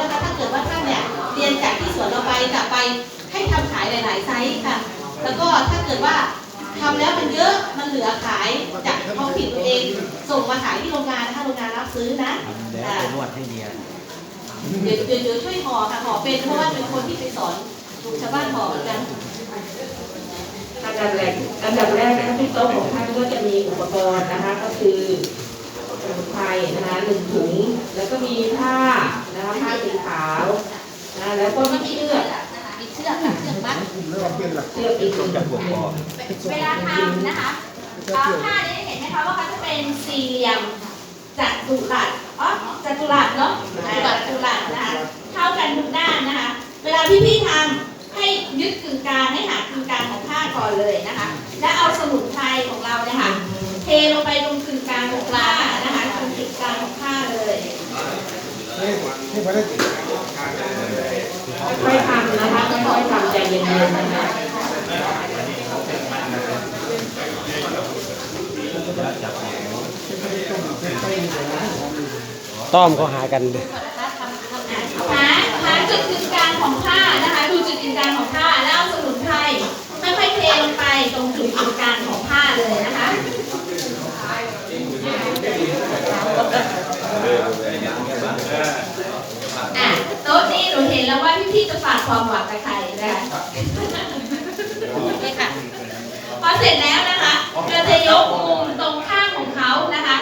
นะคะถ้าเกิดว่าท่านเนี่ยเรียนจากที่สวนเราไปกลับไปให้ทำขายหลาย ๆ ไซส์ค่ะ แล้วก็ถ้าเกิดว่าทำแล้วมันเยอะมันเหลือขายจากท้องถิ่นตัวเอง ส่งมาขายที่โรงงานนะคะโรงงานรับซื้อนะแล้วอ่าไปนวดให้เมียเดี๋ยวเดี๋ยวเดี๋ยวช่วยห่อค่ะห่อเป็นเพราะว่าเป็นคนที่ไปสอนชาวบ้านห่อเหมือนกันอันดับแรกอันดับแรกนะคะที่โต๊ะของท่านก็จะมีอุปกรณ์นะคะ ก็คือสมุนไพรนะคะหนึ่งถุง แล้วก็มีผ้านะคะผ้าสีขาวนะแล้วก็มีเชือก มีเชือกค่ะ เชือกมัดเชือกอีกหนึ่งจากบวคอเวลาทำนะคะเอาผ้านี้เห็นไหมคะว่าเขาจะเป็นสี่เหลี่ยมจัตุรัสอ๋อจัตุรัสเนาะจัตุรัสนะคะเท่ากันทุกด้านนะคะ เวลาพี่พี่ๆทำให้ยึดกึ่งกลางให้หากึ่งกลางของผ้าก่อนเลยนะคะ แล้วเอาสมุนไพรของเราเนี่ยค่ะเทลงไปตรงกึ่งกลางของผ้านะคะตรงกึ่งกลางของผ้าเลยค่อยๆทำนะคะค่อ เย็นๆนะคะต้อมเขาหากันเลยหาหาจุดกึ่งกลางของผ้านะคะดูจุดกึ่งกลางของผ้าแล้วเอาสมุนไพรค่อยๆเทลงไปตรงจุดกึ่งกลางของผ้าเลยนะคะอะโต๊ะนี้หนูเห็นแล้วว่าพี่ๆจะฝากความหวังกับใคร นะคะนี่ค่ะ พอเสร็จแล้วนะคะ เราจะยกมุมตรงข้างของเขานะคะ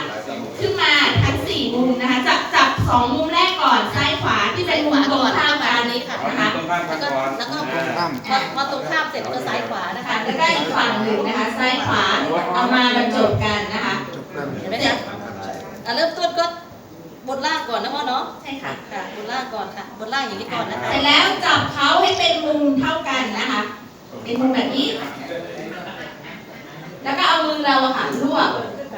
ขึ้นมาทั้งสี่มุมนะคะ จับจับสองมุมแรกก่อนซ้ายขวาที่เป็นมุมตรงข้ามกันนี้ค่ะนะคะแล้วก็แล้วก็พอพอตรงข้ามเสร็จก็ซ้ายขวานะนะคะคะ แล้วก็อีกฝั่งหนึ่งนะคะซ้ายขวาเอามาบรรจบกันนะคะเห็นไหมคะอะเริ่มต้นก็ บนล่างก่อนนะพ่อเนาะใช่ค่ะค่ะบนล่างก่อนค่ะ บนล่างอย่างนี้ก่อนนะคะ เสร็จแล้วจับเขาให้เป็นมุมเท่ากันนะคะ เป็นมุมแบบนี้ แล้วก็เอามือเราอะค่ะรวบ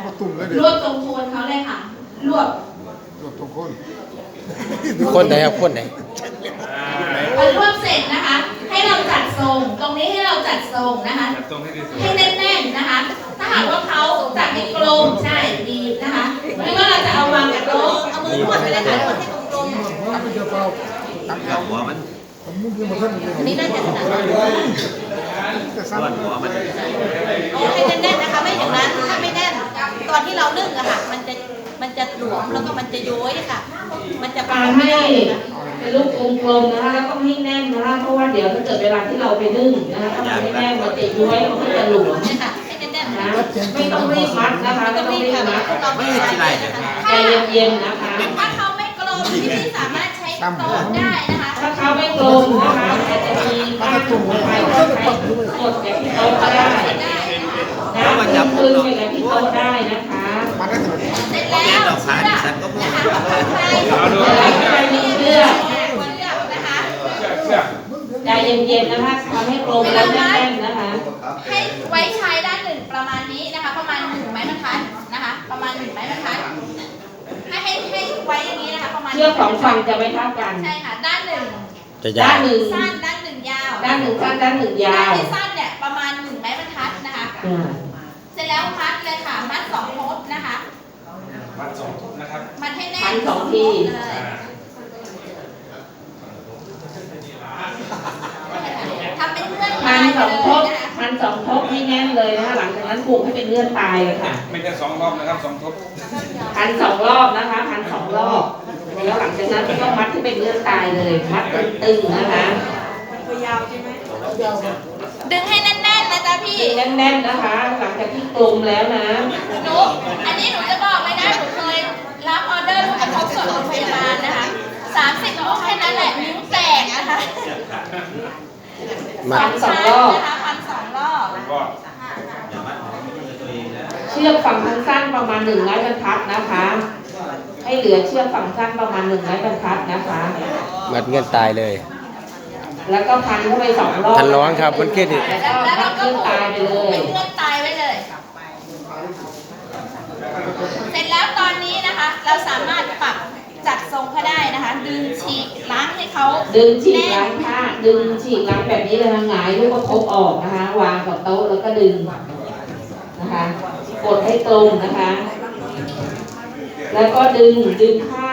มาตุ่มแล้วรเดี๋ยววบตรงโคนเขาเลยค่ะ รวบรวบทุกคนคนไหนครับคนไหนพอรวบเสร็จนะคะ ให้เราจัดทรง ตรงนี้ให้เราจัดทรงนะคะตรงให้ดีสุดให้แน่นๆนะคะ ถ้าหากว่าเขาจัดให้กลมใช่ดี ต๊ะเอามือนวดไปเลยค่ะนวดให้ตรงถ้าไม่เจอเปล่าตักจับหัวมันผมมุ่งยังมาท่านเลยๆอันนี้น่าจะถนัดแต่นซ้ำวดหัวมันเอาให้แน่นๆนะคะ ไม่อย่างนั้นถ้าไม่แน่น ตอนที่เรานึ่งอะค่ะ มันจะ มันจะหลวมแล้วก็มันจะย้อยค่ะ มันจะการไม่ให้ได้เลยนะเป็นลูกกลมๆนะคะแล้วก็ให้แน่นนะคะเพราะว่าเดี๋ยวถ้าเกิดเวลาที่เราไปนึ่งนะคะถ้ามันไม่แน่นมันจะย้วยมันก็จะหลวม เนี่ยค่ะให้ น่นๆนะค่ะไม่ต้องรีบมัดนะคะไม่ต้ต้อองงรีรีบบค่ะมัดเราไม่ได้นะคะใจเย็นๆนะคะถ้าเขาไม่กลมพี่พี่สามารถใช้โต๊ะได้นะคะถ้าเขาไม่กลมนะคะแต่จะมีผ้าถุงไปก็ใช้กดแบบที่โต๊ะก็ได้นะคืนๆแบบที่โต๊ะได้นะคะมาได้ถึงเสร็จแล้วเล่นดอกขาดิฉันก็มั่วใช่แล้วก็จะมีเชือกคนเลือกนะคะใจเย็นๆนะคะทำให้กลมแล้วแน่นๆนะคะให้ไว้ใช้ เชือกสองฝั่งจะไม่เท่ากัน ใช่ค่ะ ด้านหนึ่งจะยาด้าวนหนึ่งสั้นด้านหนึ่งยาวด้านหนึ่งสั้นด้านหนึ่งยาด้านวที่สั้นเนี่ยประมาณหนึ่งไม้บรรทัดนะคะ อ่าเสร็จแล้วมัดเลยค่ะมัดสองทบนะคะมัดสองทุกนะครับมัดให้แน่พันนสองทีเลยทำเป็นเงื่อนพันไขสองทบ เลยนะคะพันสองทบให้แน่นเลยนะคะหลังจากนั้นผูกให้เป็นเงื่อนตายเลยค่ะไม่ใช่สองรอบนะครับสองทบพันสองรอบนะคะพันสองรอบแล้วหลังจากนั้นก็มัดให้เป็นเงื่อนตายเลยมัดตึงๆนะคะดึงให้แน่นๆนะจ๊ะพี่ดึงแน่นๆนะคะ หลังจากที่กลมแล้วนะหนูอันนี้หนูจะบอกเลยนะหนูเคยรับออเดอร์ลูกกระทบส่งโรงพยาบาลนะคะสามสิบลูกแค่นั้นแหละนิ้วแตกนะคะมาพันสองรอบนะคะพันสองรอบ ก็อย่ามัดหัวตัวเองนะเชือกฝั่งสั้นประมาณหนึ่งไม้บรรทัดนะคะ ให้เหลือเชือกฝั่งสั้นประมาณหนึ่งไม้บรรทัดนะคะ มัดเงินตายเลย แล้วก็พันเข้าไปสองรอบพันร้อนครับมันเครดิตแล้วก็แล้วพัเรานก็ขึ้นผูกตายไปเลย เป็นเงื่อนตายไว้เลย เสร็จแล้วตอนนี้นะคะ เราสามารถปรับจัดทรงเขาได้นะคะ ดึงฉีกล้างให้เขาดึงฉีกล้างผ้า ดึงฉีกล้างแบบนี้เลยนะหงายลูกประคบออกนะคะ วางกับโต๊ะแล้วก็ดึงนะคะ กดให้ตรงนะคะ แล้วก็ดึงดึงผ้า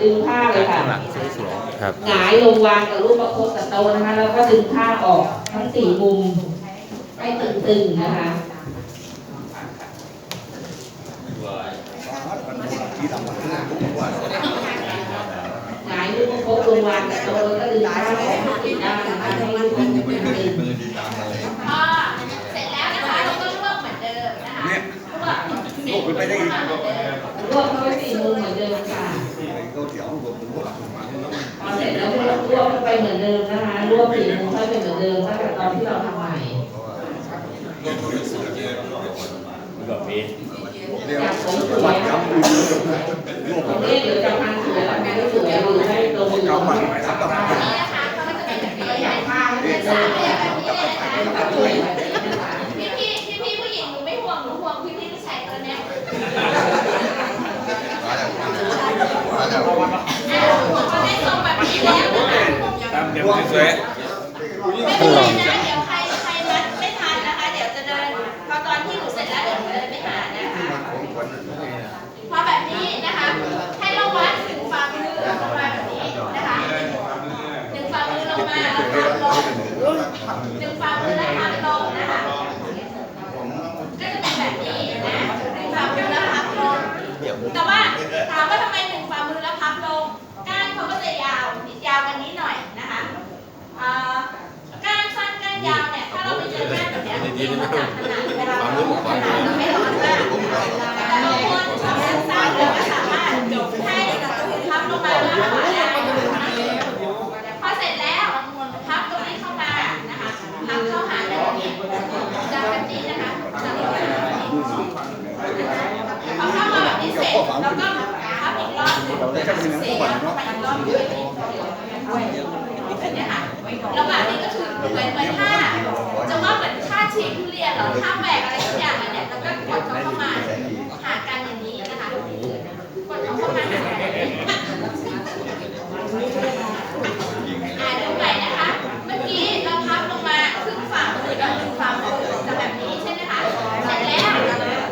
ดึงผ้าเลยค่ะหลังสวยครับหงายลงวางกับรูปประคบกับโต๊ะนะคะ แล้วก็ดึงผ้าออกทั้งสี่มุม ให้ตึงๆนะคะหงา ยรูปประคบลงวางกับโต๊ะแล้วก็ดึงผ้าออกทั้งสี่ด้านนะคะให้รูปประคบตึงพอเสร็จแล้วนะคะเราก็ลวกเหมือนเดิมนะคะลวกไปได้อีกรวบเข้าไปสี่มุมเหมือนเดิมค่ะพอเสร็จแล้วรวบเข้าไปเหมือนเดิมนะคะรวบสี่มุมเข้าไปเหมือนเดิมตั้งแต่ตอนที่เราทำใหม่จับผมสวย พี่พี่พี่พี่ผู้หญิงหนูไม่ห่วงหนูห่วงพี่พี่ผู้ชายตัวเนี้ยพอได้ทรงแบบนี้แล้วนะคะ ตามเดี๋ยวสวยไม่เป็นไรนะเดี๋ยวใครใครมัดไม่ทันนะคะ เดี๋ยวจะเดินพอตอนที่หนูเสร็จแล้วเดี๋ยวหนูเดินไปหานะคะพอแบบนี้นะคะ ให้เราวัดถึงฝ่ามือลงมาแบบนี้นะคะหนึ่งฝ่ามือลงมาแล้วพับลง หนึ่งฝ่ามือแล้วพับลงนะคะก็จะเป็นแบบนี้นะหนึ่งฝ่ามือแล้วพับลงแต่ว่าถามว่าทำไมหนึ่งฝ่ามือแล้วพับลงก้านเขาก็จะยาวยาวกันนี้หน่อยนะคะอ่าก้านสั้นก้านยาวเนี่ยถ้าเราไปเจอก้านแบบเนี้ยจริงๆมันจับขนาดเวลาเราขนาดเราไม่ร้อนมากแต่บางคนชอบสั้นๆเราก็สามารถให้พับลงมาแล้วขวาได้พอเสร็จแล้วพับตรงนี้เข้ามานะคะพับเข้าหากันแบบนี้จับแบบนี้นะคะจับแบบนี้ พอเข้ามาแบบนี้เสร็จแล้วก็พับอีกรอบหนึ่งเสร็จแล้วก็ไปอีกรอบหนึ่งเนี่ยค่ะระหว่างนี้ก็คือ เหมือนเหมือนท่าจะว่าเหมือนท่าฉีกทุเรียนหรอท่าแหวกอะไรสักอย่างเนี่ยแล้วก็กดเขาเข้ามาหากันอย่างนี้นะคะกดเขาเข้ามาหากันอย่างนี้อ่าดูใหม่นะคะ เมื่อกี้เราพับลงมาครึ่งฝ่ามือเราดึงฝ่ามือจะแบบนี้ใช่ไหมคะเสร็จแล้ว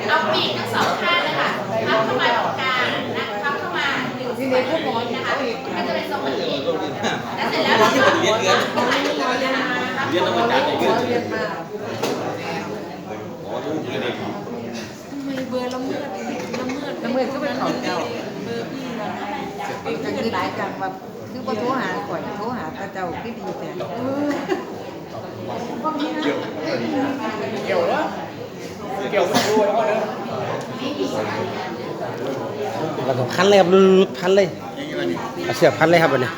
เอาปีกทั้งสองข้างเลยค่ะพับเข้ามาตรงกลางนะพับเข้ามาหนึ่งส่วนแบบนี้นะคะก็จะเป็นทรงแบบนี้แล้วเสร็จแล้วเราก็เรียนเรียนเเรียนต้องมาจัดเรียนเรียนมาน้ำมือก็เป็นของเจ้าเป็นกันคือหลายกันว่าคือบ่โทรหาข่อยโทรหาพระเจ้าคือดีแต่เกี่ยวแล้วเกี่ยวกับดูแล้วก็เดินเราต้องพันเลยครับพันเลยเอาเสือกพันเลยครับวันนี้